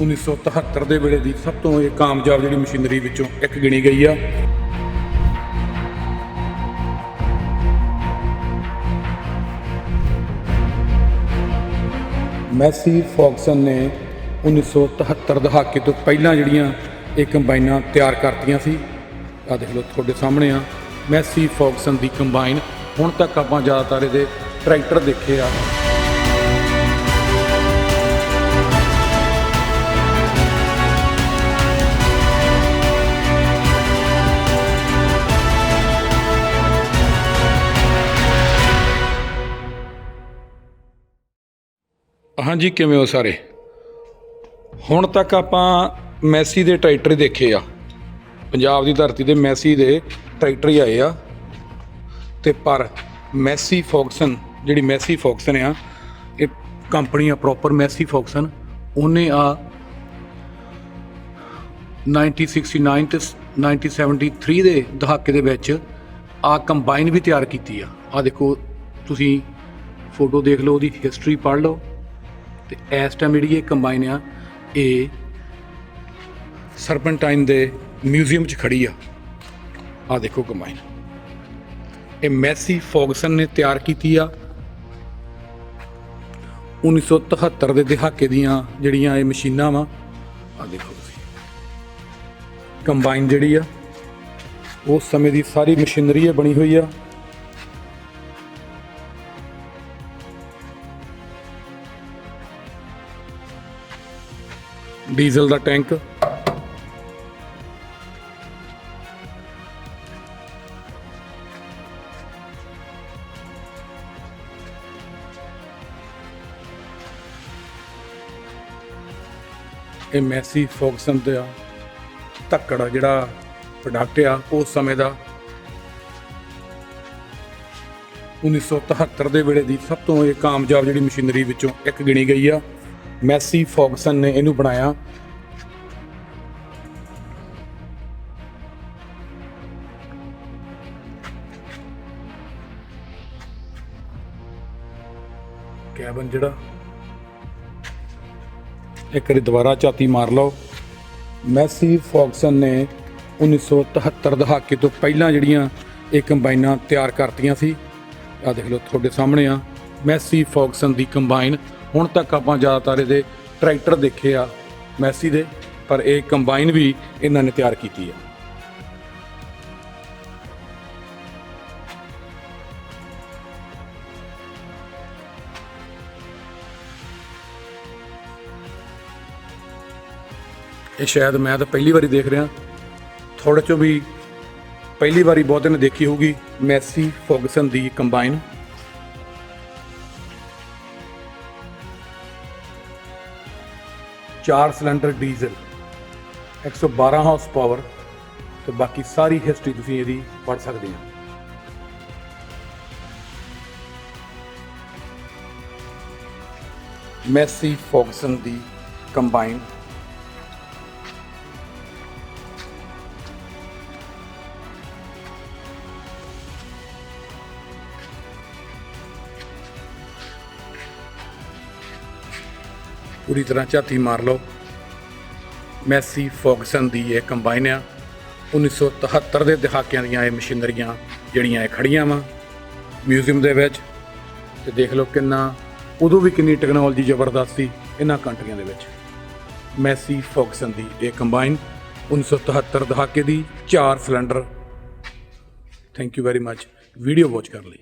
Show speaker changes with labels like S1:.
S1: 1973 ਦੇ ਵੇਲੇ ਦੀ ਸਭ ਤੋਂ ਇਹ ਕਾਮਯਾਬ ਜਿਹੜੀ ਮਸ਼ੀਨਰੀ ਵਿੱਚੋਂ ਇੱਕ ਗਿਣੀ ਗਈ ਆ। ਮੈਸੀ ਫੌਕਸਨ ਨੇ 1973 ਦਹਾਕੇ ਤੋਂ ਪਹਿਲਾਂ ਜਿਹੜੀਆਂ ਇਹ ਕੰਬਾਈਨਾਂ ਤਿਆਰ ਕਰਤੀਆਂ ਸੀ ਆ ਦੇਖ ਲਓ ਤੁਹਾਡੇ ਸਾਹਮਣੇ ਆ। ਮੈਸੀ ਫੌਕਸਨ ਦੀ ਕੰਬਾਈਨ ਹੁਣ ਤੱਕ ਆਪਾਂ ਜ਼ਿਆਦਾਤਰ ਇਹਦੇ ਟਰੈਕਟਰ ਦੇਖੇ ਆ। ਹਾਂਜੀ, ਕਿਵੇਂ ਹੋ ਸਾਰੇ? ਹੁਣ ਤੱਕ ਆਪਾਂ ਮੈਸੀ ਦੇ ਟਰੈਕਟਰ ਹੀ ਦੇਖੇ ਆ। ਪੰਜਾਬ ਦੀ ਧਰਤੀ ਤੇ ਮੈਸੀ ਦੇ ਟਰੈਕਟਰ ਹੀ ਆਏ ਆ। ਤੇ ਪਰ ਮੈਸੀ ਫੌਕਸਨ ਜਿਹੜੀ ਮੈਸੀ ਫੌਕਸਨ ਆ, ਇਹ ਕੰਪਨੀ ਆ ਪ੍ਰੋਪਰ ਮੈਸੀ ਫੌਕਸਨ ਉਹਨੇ ਆ 1969 ਤੇ 1973 ਦੇ ਦਹਾਕੇ ਦੇ ਵਿੱਚ ਆ ਕੰਬਾਈਨ ਵੀ ਤਿਆਰ ਕੀਤੀ ਆ। ਆ ਦੇਖੋ, ਤੁਸੀਂ ਫੋਟੋ ਦੇਖ ਲਓ, ਉਹਦੀ ਹਿਸਟਰੀ ਪੜ੍ਹ ਲਓ। ਤੇ ਇਸ ਟਾਈਮ ਜਿਹੜੀ ਇਹ ਕੰਬਾਈਨ ਆ, ਇਹ ਸਰਪੈਂਟਾਈਨ ਦੇ ਮਿਊਜ਼ੀਅਮ 'ਚ ਖੜੀ ਆ। ਆ ਦੇਖੋ ਕੰਬਾਈਨ ਇਹ ਮੈਸੀ ਫੋਗਸਨ ਨੇ ਤਿਆਰ ਕੀਤੀ ਆ। 1973 ਦੇ ਦਹਾਕੇ ਦੀਆਂ ਜਿਹੜੀਆਂ ਇਹ ਮਸ਼ੀਨਾਂ ਵਾ, ਆ ਦੇਖੋ ਤੁਸੀਂ। ਕੰਬਾਈਨ ਜਿਹੜੀ ਆ, ਉਸ ਸਮੇਂ ਦੀ ਸਾਰੀ ਮਸ਼ੀਨਰੀ ਬਣੀ ਹੋਈ ਆ। ਡੀਜ਼ਲ ਦਾ ਟੈਂਕ। ਇਹ ਮੈਸੀ ਫੋਕਸਨ ਦਾ ਧੱਕੜ ਜਿਹੜਾ ਪ੍ਰੋਡਕਟ ਆ ਉਸ ਸਮੇਂ ਦਾ। 1973 ਦੇ ਵੇਲੇ ਦੀ ਸਭ ਤੋਂ ਇਹ ਕਾਮਯਾਬ ਜਿਹੜੀ ਮਸ਼ੀਨਰੀ ਵਿੱਚੋਂ ਇੱਕ ਗਿਣੀ ਗਈ ਆ। ਮੈਸੀ ਫੌਗਸਨ ਨੇ ਇਹਨੂੰ ਬਣਾਇਆ। ਕੈਬਨ ਜਿਹੜਾ, ਇੱਕ ਵਾਰੀ ਦੁਬਾਰਾ ਝਾਤੀ ਮਾਰ ਲਓ। ਮੈਸੀ ਫੌਗਸਨ ਨੇ 1973 ਦਹਾਕੇ ਤੋਂ ਪਹਿਲਾਂ ਜਿਹੜੀਆਂ ਇਹ ਕੰਬਾਈਨਾਂ ਤਿਆਰ ਕਰਤੀਆਂ ਸੀ ਆ ਦੇਖ ਲਓ ਤੁਹਾਡੇ ਸਾਹਮਣੇ ਆ। ਮੈਸੀ ਫੌਗਸਨ ਦੀ ਕੰਬਾਈਨ। ਹੁਣ ਤੱਕ ਆਪਾਂ ਜ਼ਿਆਦਾਤਰ ਇਹਦੇ ਟਰੈਕਟਰ ਦੇਖੇ ਆ ਮੈਸੀ ਦੇ, ਪਰ ਇਹ ਕੰਬਾਈਨ ਵੀ ਇਹਨਾਂ ਨੇ ਤਿਆਰ ਕੀਤੀ ਆ। ਇਹ ਸ਼ਾਇਦ ਮੈਂ ਤਾਂ ਪਹਿਲੀ ਵਾਰੀ ਦੇਖ ਰਿਹਾ। ਥੋੜੇ ਚੋਂ ਵੀ ਪਹਿਲੀ ਵਾਰੀ ਬਹੁਤੇ ਨੇ ਦੇਖੀ ਹੋਊਗੀ ਮੈਸੀ ਫੋਗਸਨ ਦੀ ਕੰਬਾਈਨ। ਚਾਰ ਸਿਲੰਡਰ ਡੀਜ਼ਲ 112 ਹਾਰਸ ਪਾਵਰ ਤੇ ਬਾਕੀ ਸਾਰੀ ਹਿਸਟਰੀ ਤੁਸੀਂ ਇਹਦੀ ਪੜ੍ਹ ਸਕਦੇ ਹੋ। ਮੈਸੀ ਫੋਕਸਨ ਦੀ ਕੰਬਾਈਨ ਪੂਰੀ ਤਰ੍ਹਾਂ ਝਾਤੀ ਮਾਰ ਲਓ। ਮੈਸੀ ਫੌਗਸਨ ਦੀ ਇਹ ਕੰਬਾਈਨ ਆ। 1973 ਦੇ ਦਹਾਕਿਆਂ ਦੀਆਂ ਇਹ ਮਸ਼ੀਨਰੀਆਂ ਜਿਹੜੀਆਂ ਇਹ ਖੜੀਆਂ ਵਾ ਮਿਊਜ਼ੀਅਮ ਦੇ ਵਿੱਚ। ਤੇ ਦੇਖ ਲਓ ਕਿੰਨਾ, ਉਦੋਂ ਵੀ ਕਿੰਨੀ ਟੈਕਨੋਲੋਜੀ ਜ਼ਬਰਦਸਤ ਸੀ ਇਹਨਾਂ ਕੰਟਰੀਆਂ ਦੇ ਵਿੱਚ। ਮੈਸੀ ਫੌਗਸਨ ਦੀ ਇਹ ਕੰਬਾਈਨ 1973 ਦਹਾਕੇ ਦੀ 4 cylinder. Thank you very much video watch ਕਰਨ ਲਈ।